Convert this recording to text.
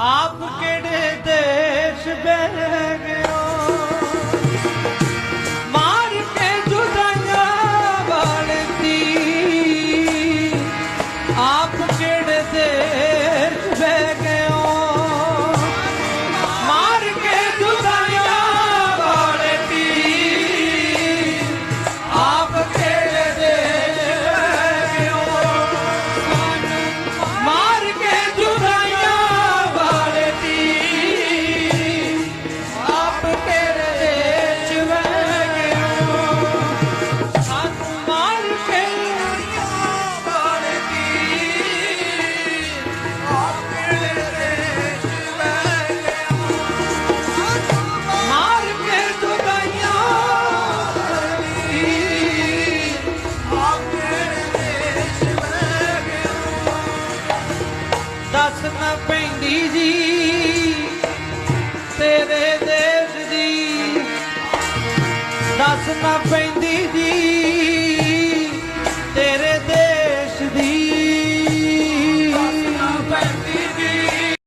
ਆਪ ਕਿਹੜੇ ਦੇਸ਼ ਬੈ ਦੱਸ ਨਾ ਪੈਂਦੀ ਜੀ। ਤੇਰੇ ਦੇਸ਼ ਦੀ ਦੱਸ ਨਾ ਪੈਂਦੀ ਜੀ।